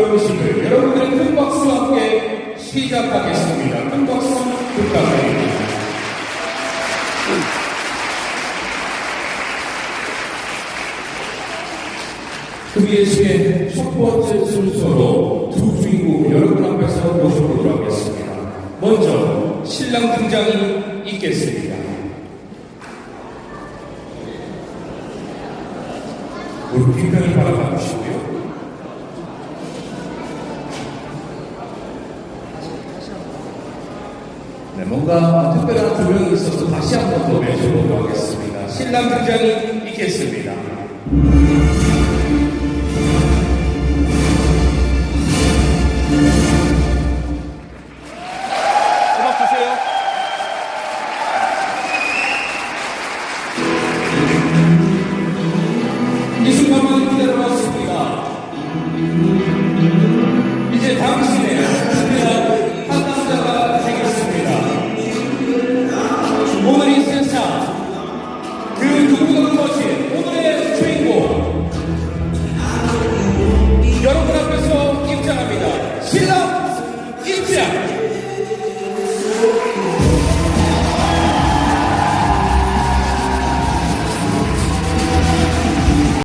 여러분들의 큰 박수와 함께 시작하겠습니다. 큰 박수 부탁드립니다. 그비의시의 첫 번째 순서로 두 주인공 여러분 앞에서 모셔보도록 하겠습니다. 먼저 신랑 등장이 있겠습니다. 무릎 뒷편을 바라봐 주시고요. 네, 뭔가 특별한 조명이 있어서 다시 한 번 더 외쳐보도록 하겠습니다. 신랑 등장이 있겠습니다. 음악 주세요. 이 순간만 기다려봤습니다.